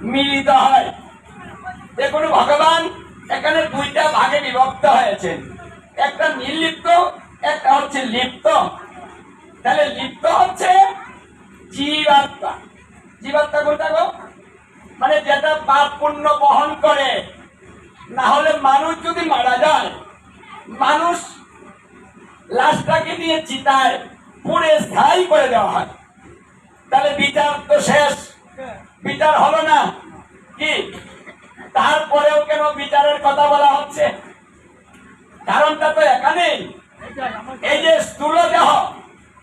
মিলিত হয়। দেখুন, ভগবান এখানে দুইটা ভাগে বিভক্ত হয়েছেন। একটা নির্লিপ্ত, একটা হচ্ছে লিপ্ত। তাহলে লিপ্ত হচ্ছে জীবাত্মা। জীবাত্মা কোনটা গো? মানে যেটা পাপ পুণ্য বহন করে। না হলে মানুষ যদি মারা যায়, মানুষ লাশটাকে নিয়ে চিতায় পুড়ে স্থায়ী করে দেওয়া হয়। তাহলে বিচার তো শেষ। বিচার হলো না। কি? তারপরেও কেন বিচারের কথা বলা হচ্ছে? কারণটা তো এখানেই এই যে স্থূল দেহ,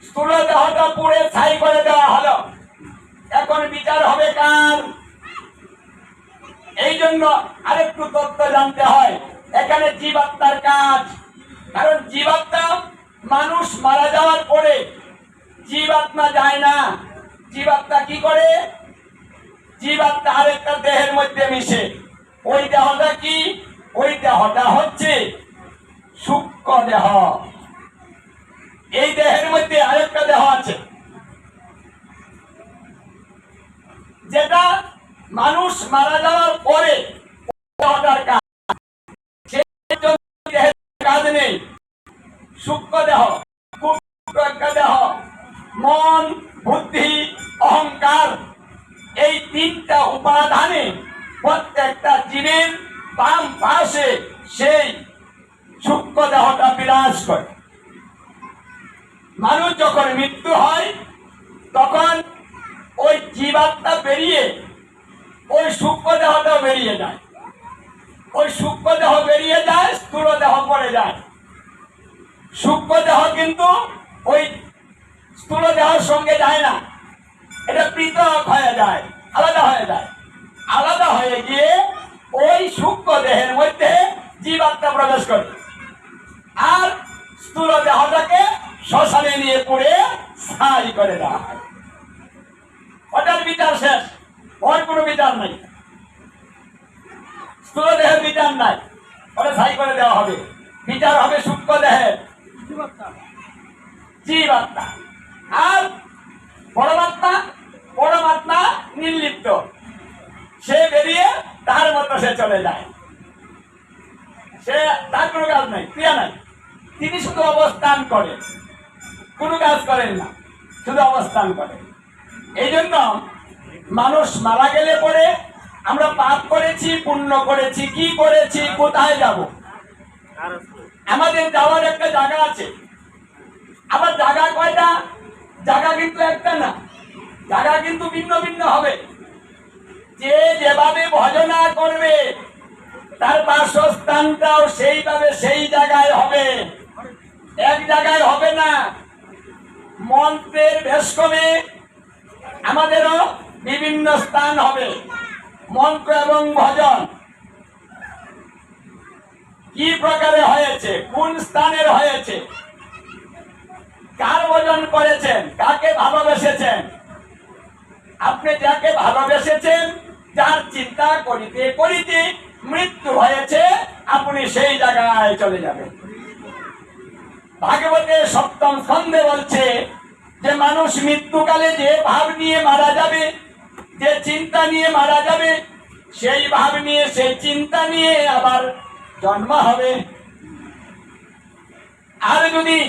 স্থূল দেহটা পুড়ে ছাই করে দেওয়া হলো। এখন বিচার হবে কার? এই জন্য আরেকটু তথ্য জানতে হয়, এখানে জীবাত্মার কাজ। কারণ জীবাত্মা মানুষ মারা যাওয়ার পরে জীবাত্মা যায় না। জীবাত্মা কি করে? জীবাত্মা আরেকটা দেহের মধ্যে মিশে। ওই দেহটা কি? ওই দেহটা হচ্ছে সূক্ষ্ম দেহ। এই দেহের মধ্যে আরেকটা দেহ আছে। যেটা মানুষ মারা যাওয়ার পরে দেহটার কাজ। কাজ নেই। সূক্ষ্ম দেহ একটা দেহ। মন, বুদ্ধি, অহংকার এই তিনটা উপাদানে প্রত্যেকটা জীবের বাম পাশে সেই সূক্ষ্ম দেহটা বিরাজ করে। মানুষ যখন মৃত্যু হয়, তখন ওই জীবাত্মা বেরিয়ে ওই সূক্ষ্ম দেহটাও বেরিয়ে যায়। ওই সূক্ষ্ম দেহ বেরিয়ে যায়, স্থূল দেহ পড়ে যায়। সূক্ষ্ম দেহ কিন্তু ওই স্থূল দেহের সঙ্গে যায় না। এটা পৃথক হয়ে যায় আলাদা হয়ে যায়। আলাদা হয়ে গিয়ে ওই সূক্ষ্ম দেহের মধ্যে জীবাত্মা প্রবেশ করে। আর স্থূল দেহটাকে শ্মশানে নিয়ে পড়ে ছাই করে দেওয়া হয়। ওটার বিচার শেষ ওর কোনো বিচার নাই। স্থূল দেহের বিচার নাই ওটা ছাই করে দেওয়া হবে। বিচার হবে সূক্ষ্ম দেহের। জীবাত্মা। আর পরমাত্মা পরমাত্মা নির্লিপ্ত। সে বেরিয়ে তার মতো সে চলে যায়। সে, তার কোনো কাজ নাই, ক্রিয়া নাই। তিনি শুধু অবস্থান করেন কোনো কাজ করেন না, শুধু অবস্থান করেন এই জন্য মানুষ মারা গেলে পরে আমরা পাপ করেছি, পুণ্য করেছি, কি করেছি, কোথায় যাব? আমাদের যাওয়ার একটা জায়গা আছে। আবার জায়গা কয়টা? জায়গা কিন্তু একটা না। জায়গা কিন্তু ভিন্ন ভিন্ন হবে। যে যেভাবে ভজনা করবে, তার বাসস্থানটাও সেইভাবে সেই জায়গায় হবে। এক জায়গায় হবে না। মন্ত্রের ভেস্কমে আমাদেরও বিভিন্ন স্থান হবে। মন্ত্র এবং ভজন। কি প্রকারে হয়েছে? কোন স্থানের হয়েছে? কার ভজন করেছেন? কাকে ভালোবেসেছেন? আপনি যাকে ভালোবেসেছেন, যার চিন্তা করিতে করিতে মৃত্যু হয়েছে, আপনি সেই জায়গায় চলে যাবেন। ভাগবতের সপ্তম ছন্দে বলছে যে মানুষ মৃত্যুকালে যে ভাব নিয়ে মারা যাবে, যে চিন্তা নিয়ে মারা যাবে, সেই ভাব নিয়ে, সেই চিন্তা নিয়ে আবার জন্ম হবে। আর যদি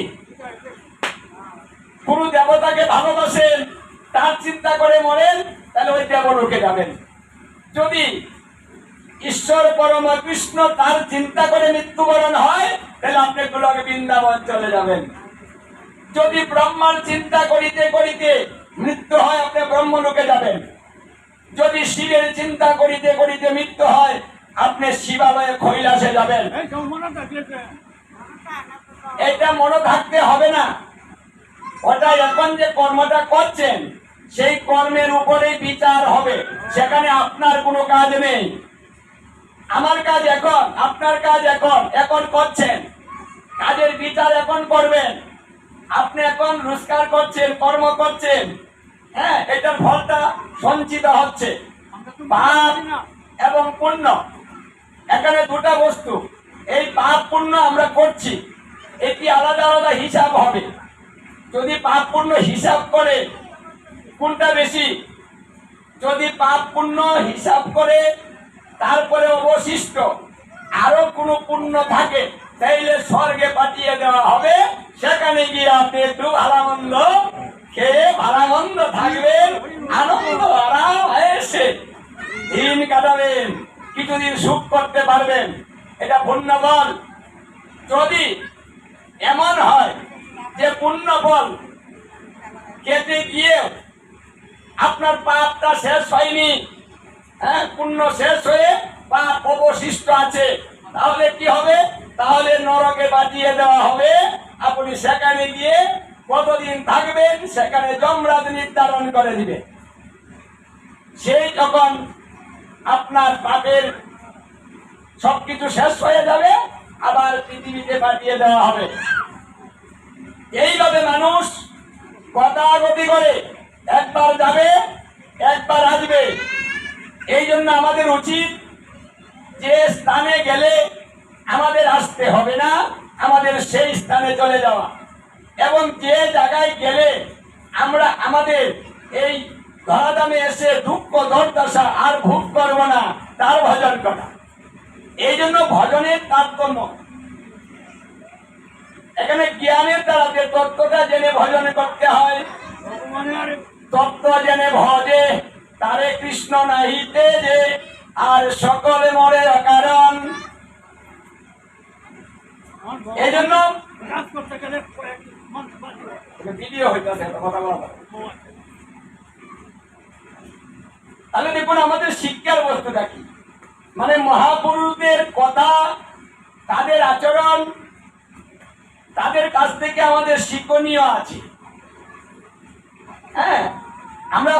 কোন দেবতাকে ভালোবাসেন তার চিন্তা করে মরেন তাহলে ওই দেবলোকে যাবেন। যদি ঈশ্বর পরম কৃষ্ণ তার চিন্তা করে মৃত্যুবরণ হয় তাহলে আপনি গুলোকে বৃন্দাবন চলে যাবেন। যদি ব্রহ্মার চিন্তা করিতে করিতে মৃত্যু হয় আপনি ব্রহ্মলোকে যাবেন। যদি শিবের চিন্তা করিতে করিতে মৃত্যু হয় আপনি শিবালয়ে কৈলাসে যাবেন। এটা মনে থাকতে হবে না। ওটা এখন যে কর্মটা করছেন সেই কর্মের উপরেই বিচার হবে। সেখানে আপনার কোনো কাজ নেই। আমার কাজ এখন, আপনার কাজ এখন এখন করছেন। কাজের বিচার এখন করবেন। আপনি এখন রোজগার করছেন, কর্ম করছেন। হ্যাঁ এটার ফলটা সঞ্চিত হচ্ছে। পাপ এবং পুণ্য। এখানে দুটা বস্তু। এই পাপ পুণ্য আমরা করছি। এটি আলাদা আলাদা হিসাব হবে। যদি পাপ পুণ্য হিসাব করে কোনটা বেশি? যদি পাপ পুণ্য হিসাব করে, তারপরে অবশিষ্ট আরও কোনো পুণ্য থাকে, তাইলে স্বর্গে পাঠিয়ে দেওয়া হবে। সেখানে গিয়ে আপনি একটু ভালামন্দ খেয়ে ভালামন্দ থাকবেন আনন্দ আরাম এসে দিন কাটাবেন, কিছুদিন সুখ করতে পারবেন। এটা পুণ্য বল। যদি এমন হয় যে পুণ্য বল খেতে গিয়েও আপনার পাপটা শেষ হয়নি। হ্যাঁ পুণ্য শেষ হয়ে পাপ অবশিষ্ট আছে। তাহলে কি হবে? তাহলে নরকে বাঁচিয়ে দেওয়া হবে। আপনি সেখানে গিয়ে কতদিন থাকবেন? সেখানে যমরাজ নির্ধারণ করে দিবে। সেই যখন আপনার পাপের সবকিছু শেষ হয়ে যাবে, আবার পৃথিবীতে পাঠিয়ে দেওয়া হবে। এইভাবে মানুষ গতাগতি করে একবার যাবে, একবার আসবে। এই জন্য আমাদের উচিত যে স্থানে গেলে আমাদের আসতে হবে না, আমাদের সেই স্থানে চলে যাওয়া। এবং যে জায়গায় গেলে আমরা আমাদের এই ধরাধামে এসে দুঃখ, দুর্দশা আর ভোগ করব না, তার ভজন করা। এই জন্য ভজনের তারতম্য। এখানে জ্ঞানের দ্বারা যে তত্ত্বটা জেনে ভজন করতে হয় তত্ত্ব জেনে ভজে, তারে কৃষ্ণ নাহিতে যে আর সকলে মরে অকারণ। এই তাহলে দেখুন, আমাদের শিক্ষার বস্তুটা কি? মানে মহাপুরুষদের কথা, তাদের আচরণ, তাদের কাছ থেকে আমাদের শিক্ষণীয় আছে। হ্যাঁ আমরা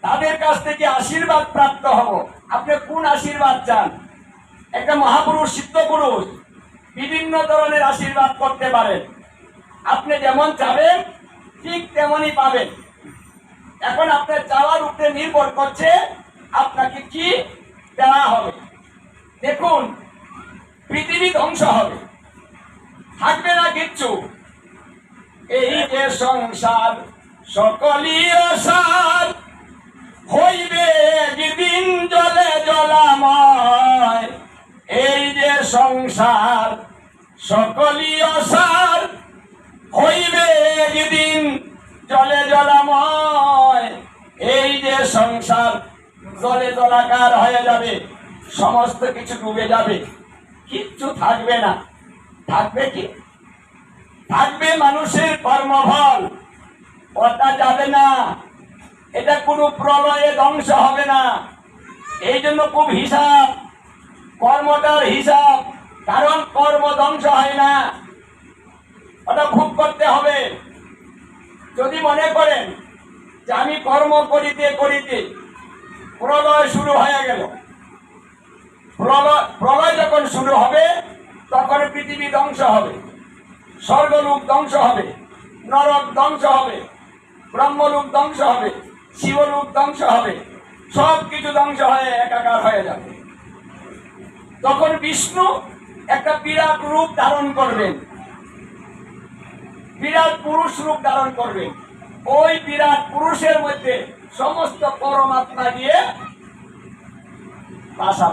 তাদের কাছ থেকে আশীর্বাদ প্রাপ্ত হব। আপনি কোন আশীর্বাদ চান? একটা মহাপুরুষ, সিদ্ধ পুরুষ বিভিন্ন ধরনের আশীর্বাদ করতে পারেন। আপনি যেমন চাবেন, ঠিক তেমনই পাবেন। এখন আপনার চাওয়ার উপরে নির্ভর করছে আপনাকে কি দেওয়া হবে। দেখুন, পৃথিবী ধ্বংস হবে। থাকবে না কিচ্ছু। এই যে সংসার সকলই অসার হইবে একদিন জলে জলাময়। এই যে সংসার, সকলই অসার হইবে একদিন জলে জলাময়। এই যে সংসার, জলে জলাকার হয়ে যাবে, সমস্ত কিছু ডুবে যাবে। কিচ্ছু থাকবে না। থাকবে কি? থাকবে মানুষের কর্মফল। ওটা যাবে না। এটা কোনো প্রলয়ে ধ্বংস হবে না। এই জন্য খুব হিসাব, কর্মটার হিসাব, কারণ কর্ম ধ্বংস হয় না। ওটা ভোগ করতে হবে। যদি মনে করেন যে আমি কর্ম করিতে করিতে প্রলয় শুরু হয়ে গেল। প্রলয় প্রলয় যখন শুরু হবে, তখন পৃথিবী ধ্বংস হবে। স্বর্গলোক ধ্বংস হবে। নরক ধ্বংস হবে। ব্রহ্মলোক ধ্বংস হবে শিবলোক ধ্বংস হবে সব কিছু ধ্বংস হয়ে একাকার হয়ে যাবে। তখন বিষ্ণু একটা বিরাট রূপ ধারণ করবেন। বিরাট পুরুষ রূপ ধারণ করবেন। ওই বিরাট পুরুষের মধ্যে সমস্ত পরমাত্মা দিয়ে বাসা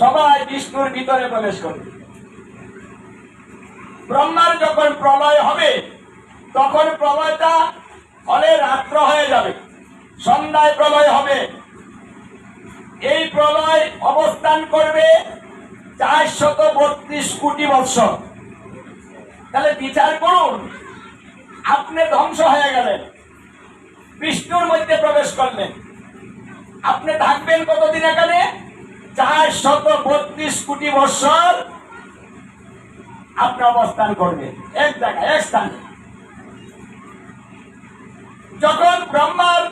সবাই বিষ্ণুর ভিতরে প্রবেশ করবে। ব্রহ্মার যখন প্রলয় হবে, তখন প্রলয়টা ফলে রাত্র হয়ে যাবে। সন্ধ্যায় প্রলয় হবে। এই প্রলয় অবস্থান করবে চারশত বত্রিশ কোটি বৎসর। তাহলে বিচার করুন, আপনি ধ্বংস হয়ে গেলেন। বিষ্ণুর মধ্যে প্রবেশ করলেন। আপনি থাকবেন কতদিন এখানে? চার শত বত্রিশ কোটি বৎসর আপনি অবস্থান করবেন। এক জায়গায়, এক স্থানে। যখন ব্রহ্মার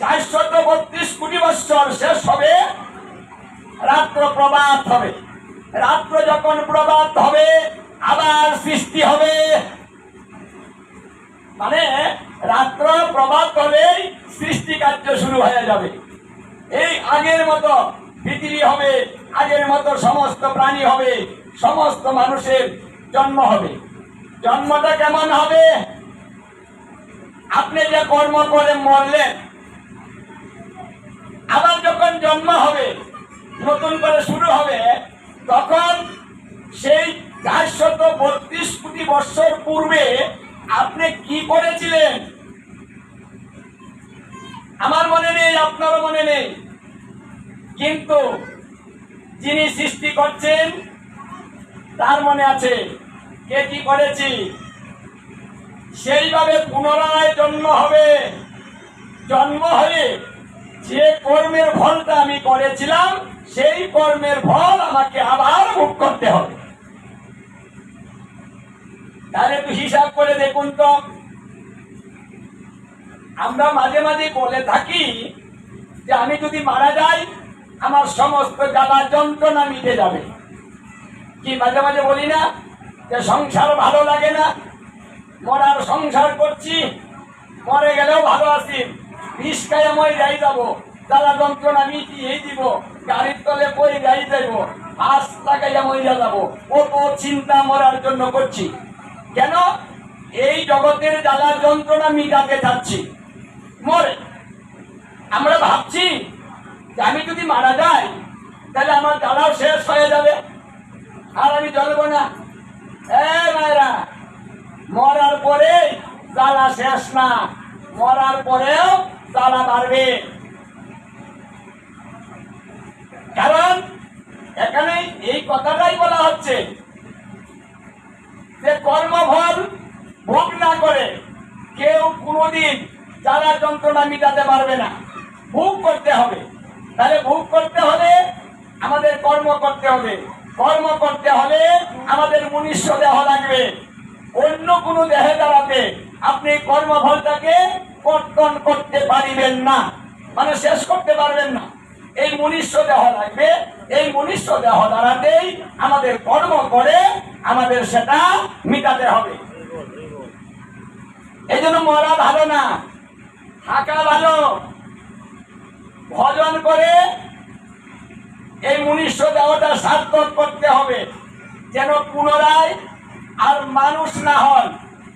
চারশত বত্রিশ কোটি বৎসর শেষ হবে, রাত্র প্রবাদ হবে। রাত্র যখন প্রবাদ হবে, আবার সৃষ্টি হবে। মানে রাত্র প্রবাদ হলেই সৃষ্টি কার্য শুরু হয়ে যাবে। এই আগের মতো পৃথিবী হবে, আগের মতো সমস্ত প্রাণী হবে, সমস্ত মানুষের জন্ম হবে। জন্মটা কেমন হবে? আপনি যে কর্ম করে মরলেন, আবার যখন জন্ম হবে, নতুন করে শুরু হবে, তখন সেই চারশত বত্রিশ কোটি বৎসর পূর্বে আপনি কি করেছিলেন? আমার মনে নেই, আপনারও মনে নেই। কিন্তু যিনি সৃষ্টি করছেন, তার মনে আছে, কে কি করেছি? সেইভাবে পুনরায় জন্ম হবে। জন্ম হয়ে যে কর্মের ফলটা আমি করেছিলাম, সেই কর্মের ফল আমাকে আবার ভোগ করতে হবে। তাহলে একটু হিসাব করে দেখুন তো। আমরা মাঝে মাঝে বলে থাকি যে আমি যদি মারা যাই, আমার সমস্ত জ্বালা যন্ত্রণা মিটে যাবে। কি মাঝে মাঝে বলি না? যে সংসার ভালো লাগে না মরার সংসার করছি, মরে গেলেও ভালো আছি। রিস্কায় মই যাই যাব, জ্বালা যন্ত্রণা মিটিয়ে দিব, গাড়ির তলে পরে যাই যাইব আজ লাগাইয়া মরিয়া যাব। কত চিন্তা মরার জন্য করছি। কেন? এই জগতের জ্বালা যন্ত্রণা মিটাতে চাচ্ছি। মরে। আমরা ভাবছি যে আমি যদি মারা যাই, তাহলে আমার জ্বালাও শেষ হয়ে যাবে। আর আমি জ্বলবো না। এ মায়েরা মরার পরে জ্বালা শেষ না। মরার পরেও জ্বালা বাড়বে। কারণ এখানে এই কথাটাই বলা হচ্ছে যে কর্মফল ভোগ না করে কেউ কোনোদিন জ্বালা যন্ত্রণা মিটাতে পারবে না। ভোগ করতে হবে। তাহলে ভোগ করতে হলে আমাদের কর্ম করতে হবে। কর্ম করতে হলে আমাদের মনুষ্য দেহ লাগবে। অন্য কোনো দেহে দাঁড়াতে আপনি কর্মফলটাকে কর্তন করতে পারিবেন না। মানে শেষ করতে পারবেন না। এই মনুষ্য দেহ লাগবে, এই মনুষ্য দেহ দ্বারাতেই আমাদের কর্ম করে, আমাদের সেটা মিটাতে হবে। এই জন্য মরা ভালো না, থাকা ভালো। ভজন করে এই মনুষ্য দেহটা সার্থক করতে হবে। যেন পুনরায় আর মানুষ না হন,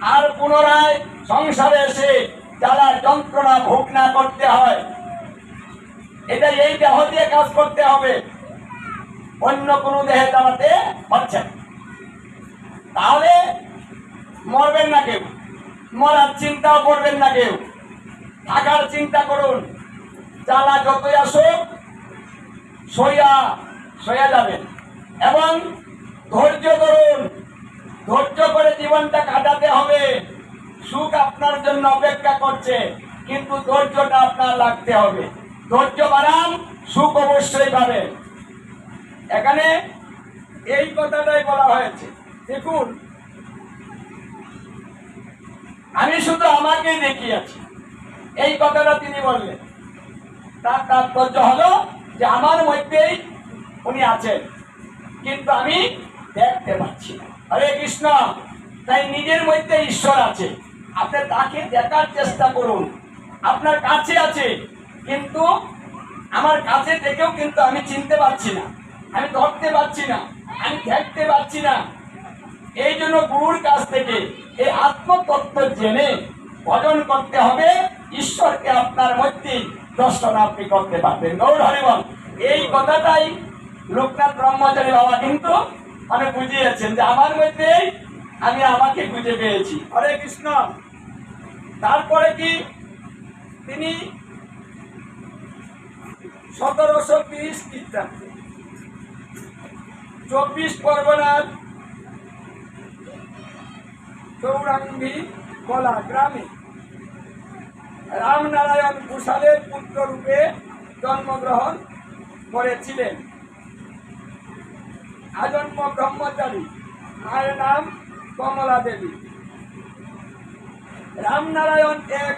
আর পুনরায় সংসারে এসে যারা যন্ত্রণা ভোগ না করতে হয়। এটা এই দেহ দিয়ে কাজ করতে হবে। অন্য কোনো দেহে দাঁড়াতে হচ্ছে। তাহলে মরবেন না কেউ। মরার চিন্তাও করবেন না কেউ। থাকার চিন্তা করুন। জ্বালা যতই আসুক, সইয়া সইয়া যাবেন। এবং ধৈর্য ধরুন। ধৈর্য করে জীবনটা কাটাতে হবে। সুখ আপনার জন্য অপেক্ষা করছে, কিন্তু ধৈর্যটা আপনার লাগতে হবে। ধৈর্য বাড়ান, সুখ অবশ্যই পাবেন এখানে এই কথাটাই বলা হয়েছে। দেখুন, আমি শুধু আমাকেই দেখিয়েছি। এই কথাটা তিনি বললেন। তার তাৎপর্য হলো যে আমার মধ্যেই উনি আছেন। কিন্তু আমি দেখতে পাচ্ছি না। হরে কৃষ্ণ, তাই নিজের মধ্যে ঈশ্বর আছে। আপনি তাকে দেখার চেষ্টা করুন। আপনার কাছে আছে, কিন্তু আমার কাছে থেকেও কিন্তু আমি চিনতে পারছি না। আমি ধরতে পারছি না, আমি দেখতে পাচ্ছি না। এই জন্য গুরুর কাছ থেকে এই আত্মতত্ত্ব জেনে ভজন করতে হবে। ঈশ্বরকে আপনার মধ্যে দর্শন আপনি করতে পারবেন। গৌর হরিবল, এই কথাটাই লোকনাথ ব্রহ্মচারী বাবা কিন্তু মানে বুঝিয়েছেন যে আমার মধ্যেই আমি আমাকে খুঁজে পেয়েছি। হরে কৃষ্ণ। তারপরে কি? তিনি সতেরোশো তিরিশ খ্রিস্টাব্দে চব্বিশ পরগনার চৌরাঙ্গি কলা গ্রামে রামনারায়ণ ঘোষালের পুত্র রূপে জন্মগ্রহণ করেছিলেন। আজন্ম ব্রহ্মচারী। মায়ের নাম কমলা দেবী। রামনারায়ণ এক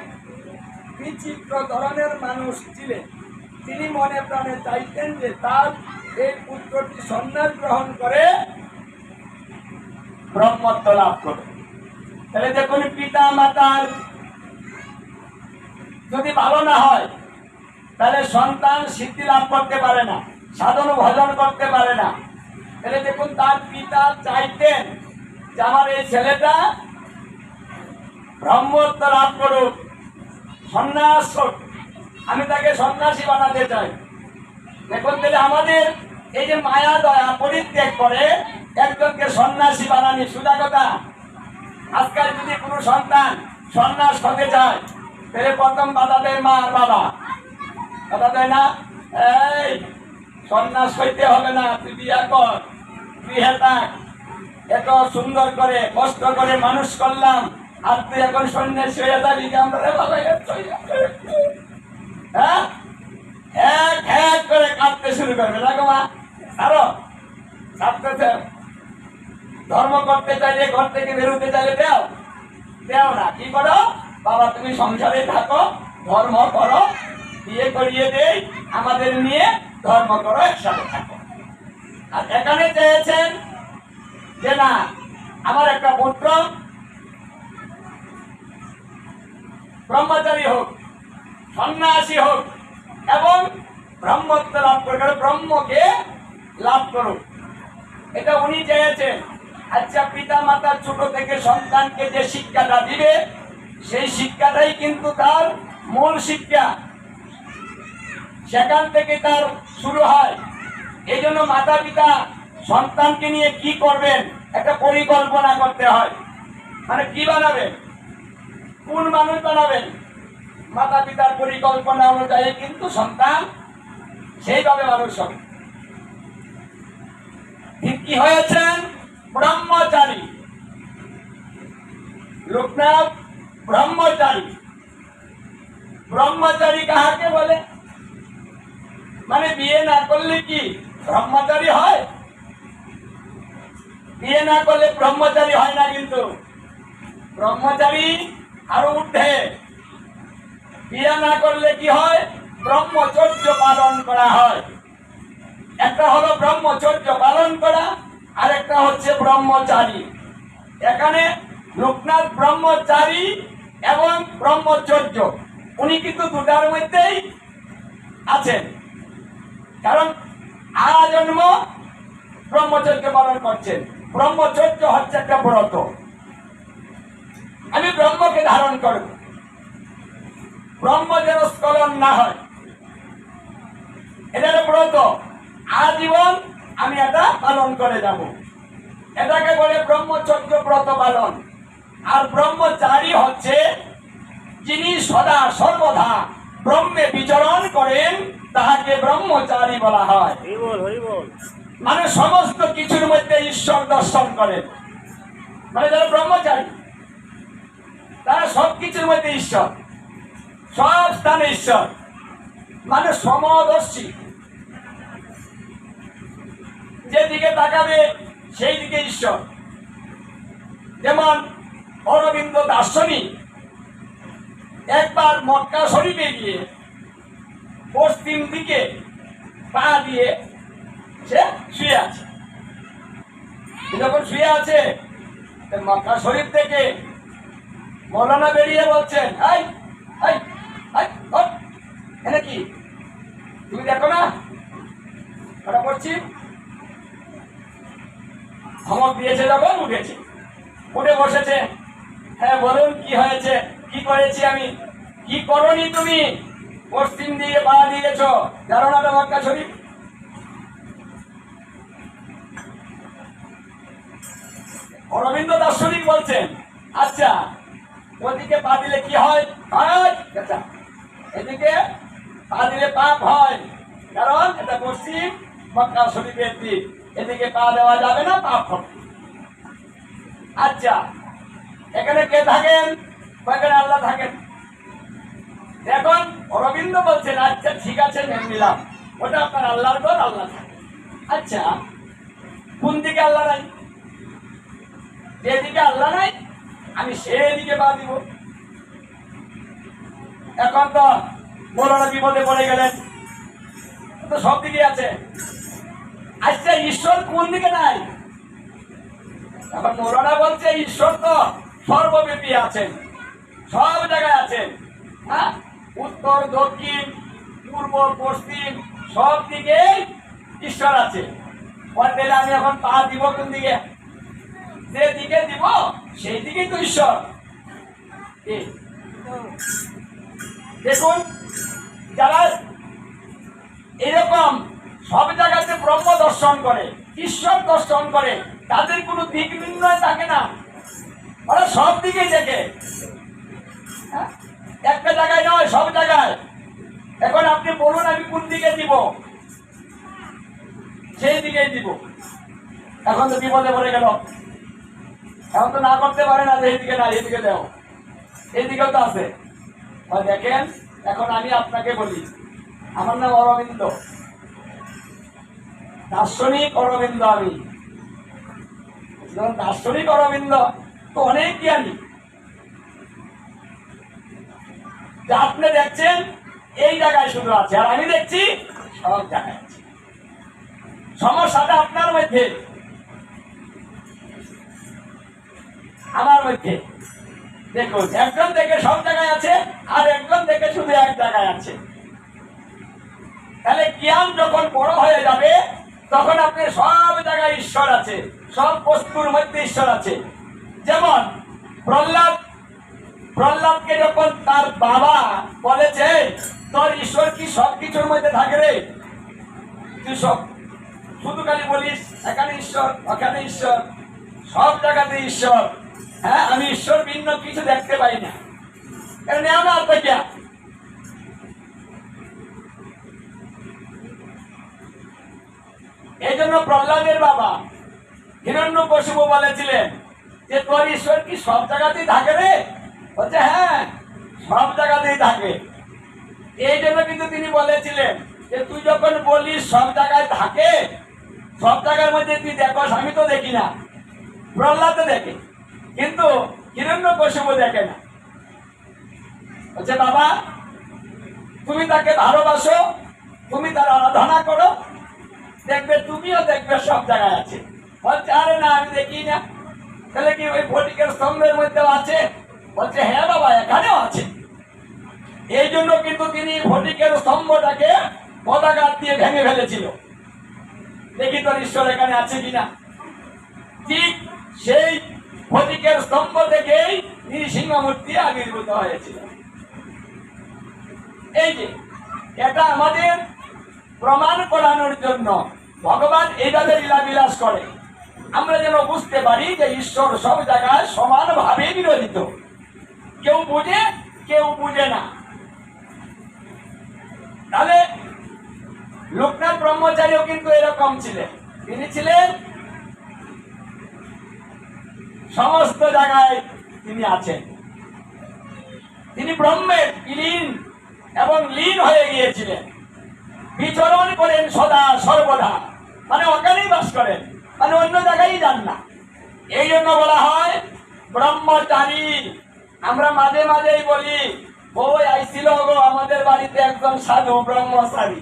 বিচিত্র ধরনের মানুষ ছিলেন। তিনি মনে প্রাণে চাইতেন যে তার এই পুত্রটি সন্ন্যাস গ্রহণ করে ব্রহ্মত্ব লাভ করবে। তাহলে দেখুন পিতা মাতার যদি ভালো না হয়, তাহলে সন্তান সিদ্ধি লাভ করতে পারে না, সাধন ভজন করতে পারে না। তাহলে দেখুন, তার পিতা চাইতেন যে আমার এই ছেলেটা ব্রহ্মত্ব লাভ করুক, সন্ন্যাস। আমি তাকে সন্ন্যাসী বানাতে চাই। দেখুন, তাহলে আমাদের এই যে মায়া, দয়া, পরিত্যাগ করে একজনকে সন্ন্যাসী বানানি সুদা কথা। আজকাল যদি কোনো সন্তান সন্ন্যাস হতে চায়, তাহলে প্রথম বাধা দেয় মা আর বাবা। বাধা দেয় না? এই সন্ন্যাস হইতে হবে না, তুই বিয়া কর। তুই থাক। এত সুন্দর করে, কষ্ট করে মানুষ করলাম। আর তুই এখন সন্ন্যাস হয়ে যাবি আমরা। হ্যাঁ? এক এক করে কাঁদতে শুরু করবে, না গো মা? আরও কাঁদতেছে ধর্ম করতে চাইলে, ঘর থেকে বেরোতে চাইলে দেও। দেও না। কি করো? বাবা, তুমি সংসারে থাকো, ধর্ম করো। বিয়ে করিয়ে দেই, আমাদের নিয়ে ধর্ম করো, একসাথে থাকো। আর এখানে চেয়েছেন যে না, আমার একটা পুত্র ব্রহ্মচারী হোক, সন্ন্যাসী হোক, এবং ব্রহ্মত্ব লাভ করে ব্রহ্মকে লাভ করুক। এটা উনি চেয়েছেন। আচ্ছা পিতা মাতা ছোট থেকে সন্তানকে যে শিক্ষাটা দিবে, সেই শিক্ষাটাই কিন্তু তার মূল শিক্ষা। সেখান থেকে তার শুরু হয়। এই জন্য মাতা পিতা সন্তানকে নিয়ে কি করবেন, একটা পরিকল্পনা করতে হয়। মানে কি বানাবেন? কোন মানুষ বানাবেন? মাতা পিতার পরিকল্পনা অনুযায়ী কিন্তু সন্তান সেইভাবে মানুষ হবে। ঠিক কি হয়েছেন? ব্রহ্মচারী। লোকনাথ ব্রহ্মচারী। ব্রহ্মচারী কাহাকে বলে? মানে বিয়ে না করলে কি ব্রহ্মচারী হয়? বিয়ে না করলে ব্রহ্মচারী হয় না কিন্তু। ব্রহ্মচারী আরও উঠে বিয়ে না করলে কি হয়? ব্রহ্মচর্য পালন করা হয়। একটা হলো ব্রহ্মচর্য পালন করা আর একটা হচ্ছে ব্রহ্মচারী। এখানে লোকনাথ ব্রহ্মচারী এবং ব্রহ্মচর্য, উনি কিন্তু দুটার মধ্যেই আছেন। কারণ আজন্ম ব্রহ্মচর্য পালন করছেন। ব্রহ্মচর্য হচ্ছে একটা ব্রত। আমি ব্রহ্মকে ধারণ করব। ব্রহ্ম যেন স্খলন না হয়। এটা ব্রত। আজীবন আমি এটা পালন করে যাব। এটাকে বলে ব্রহ্মচর্য ব্রত পালন। আর ব্রহ্মচারী হচ্ছে যিনি সদা সর্বদা ব্রহ্মে বিচরণ করেন তাহাকে ব্রহ্মচারী বলা হয়। মানে সমস্ত কিছুর মধ্যে ঈশ্বর দর্শন করেন। মানে যারা ব্রহ্মচারী তারা সব কিছুর মধ্যে ঈশ্বর। সব স্থানে ঈশ্বর। মানে সমদর্শী। যেদিকে তাকাবে সেই দিকে ঈশ্বর। যেমন অরবিন্দ দার্শনিক একবার মক্কা শরীফে গিয়ে পশ্চিম দিকে পা দিয়ে সে শুয়ে আছে। যখন শুয়ে আছে তো শরীর থেকে মৌলানা বেরিয়ে বলছেন এই ওঠ, এখানে কি? তুমি দেখো না ওটা করছি ধমক দিয়েছে যখন উঠেছে। উঠে বসেছে। হ্যাঁ বলুন কি হয়েছে? কি করেছি আমি? কি করনি তুমি? পশ্চিম দিকে পা দিয়েছ। জানো না মক্কা শরীফ অরবিন্দ দার্শনিক বলছেন আচ্ছা ওদিকে পা দিলে কি হয়? আচ্ছা এদিকে পা দিলে পাপ হয়। কারণ এটা পশ্চিম মক্কা শরীফের দিক। এদিকে পা দেওয়া যাবে না, পাপ হবে। আচ্ছা এখানে কে থাকেন? এখানে আল্লাহ থাকেন। এখন অরবিন্দ বলছেন আচ্ছা ঠিক আছে মেনে নিলাম। ওটা আপনার আল্লাহর ঘর, আল্লাহ আচ্ছা কোন দিকে আল্লাহ নাই? যেদিকে আল্লাহ নাই, আমি সেদিকে পা দিব। এখন তো মৌলানা বিপদে পড়ে গেলেন। তো সব দিকে আছে। আচ্ছা ঈশ্বর কোন দিকে নাই? এখন মৌলানা বলছে, ঈশ্বর তো সর্বব্যাপী আছেন, সব জায়গায় আছেন। হ্যাঁ? উত্তর, দক্ষিণ, পূর্ব, পশ্চিম, সব দিকে ঈশ্বর আছে। বলতে আমি এখন পা দিব কোন দিকে? যে দিকে দিব, সেই দিকেই তো ঈশ্বর। দেখুন, যারা এরকম সব জায়গাতে ব্রহ্ম দর্শন করে, ঈশ্বর দর্শন করে, তাদের কোনো দিক নির্ণয় থাকে না। ওরা সব দিকেই দেখে। হ্যাঁ? একটা জায়গায় নয়, সব জায়গায়। এখন আপনি বলুন, আমি কোন দিকে দিব? সেই দিকেই দিব। এখন তো বিপদে পড়ে গেল। এখন তো না করতে পারে না যে এইদিকে না, এইদিকে দেও। এইদিকেও তো আছে। দেখেন, এখন আমি আপনাকে বলি, আমার নাম অরবিন্দ। দার্শনিক অরবিন্দ আমি। দার্শনিক অরবিন্দ, তো অনেক জ্ঞানী। আপনি দেখছেন, এই জায়গায় শুধু আছে। আর আমি দেখছি, সব জায়গায় আছে। সমস্যাটা আপনার মধ্যে। আমার মধ্যে। দেখুন, একজন দেখে সব জায়গায় আছে, আর একজন দেখে শুধু এক জায়গায় আছে। তাহলে জ্ঞান যখন বড় হয়ে যাবে, তখন আপনি সব জায়গায় ঈশ্বর আছে, সব বস্তুর মধ্যে ঈশ্বর আছে। যেমন, প্রহ্লাদ প্রহ্লাদকে যখন তার বাবা বলেছে তোর ঈশ্বর কি সব কিছুর মধ্যে থাকে রে? তুই সব, শুধু খালি বলিস, এখানে ঈশ্বর, ওখানে ঈশ্বর, সব জায়গাতে ঈশ্বর। হ্যাঁ আমি ঈশ্বর ভিন্ন কিছু দেখতে পাই না। কারণ নেও না অপেক্ষা এই জন্য প্রহ্লাদের বাবা হিরণ্য বলেছিলেন যে, তোর ঈশ্বর কি সব জায়গাতেই থাকে রে? বলছে হ্যাঁ সব জায়গাতেই থাকে। এই জন্য কিন্তু তিনি বলেছিলেন যে, তুই যখন বলিস সব জায়গায় থাকে, সব জায়গার মধ্যে তুই দেখোস, আমি তো দেখি না। প্রহ্লাদ দেখে, কিন্তু হিরণ্য কশুব দেখে না। বলছে, বাবা, তুমি তাকে ভালোবাসো, তুমি তার আরাধনা করো, দেখবে তুমিও দেখবে সব জায়গায় আছে। বলছে, আরে না, আমি দেখি না। তাহলে কি ওই ফটিকের স্তম্ভের মধ্যেও আছে? বলছে হ্যাঁ বাবা, এখানেও আছে। এই জন্য কিন্তু তিনি ফটিকের স্তম্ভটাকে পতাকা দিয়ে ভেঙে ফেলেছিল। দেখি তোর ঈশ্বর এখানে আছে কিনা। ঠিক সেই ফটিকের স্তম্ভ থেকেই নৃসিংহমূর্তি আবির্ভূত হয়েছিল। এই যে, এটা আমাদের প্রমাণ করানোর জন্য ভগবান এইভাবে লীলাবিলাস করে। আমরা যেন বুঝতে পারি যে ঈশ্বর সব জায়গায় সমানভাবে বিরোধিত কেউ বুঝে কেউ বুঝে না। তাহলে লোকনাথ ব্রহ্মচারীও কিন্তু এরকম ছিলেন। তিনি ছিলেন সমস্ত জায়গায় তিনি আছেন। তিনি ব্রহ্মের বিলীন এবং লীন হয়ে গিয়েছিলেন। বিচরণ করেন সদা সর্বদা। মানে ওখানেই বাস করেন। মানে অন্য জায়গায় যান না। এই জন্য বলা হয় ব্রহ্মচারী। আমরা মাঝে মাঝেই বলি ওই আইছিল গো, আমাদের বাড়িতে একজন সাধু ব্রহ্মচারী।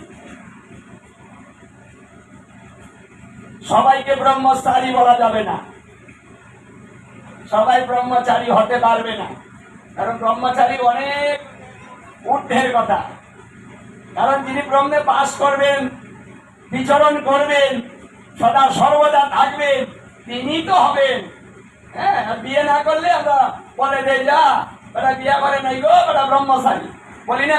সবাইকে ব্রহ্মচারী বলা যাবে না। সবাই ব্রহ্মচারী হতে পারবে না। কারণ ব্রহ্মচারী অনেক ঊর্ধ্বের কথা। কারণ যিনি ব্রহ্মে বাস করবেন, বিচরণ করবেন, সদা সর্বদা থাকবেন তিনি তো হবেন। হ্যাঁ বিয়ে না করলে আমরা বলে দেয় যা ওরা বিয়া করে নাই গো ওরা ব্রহ্মচারী। বলি না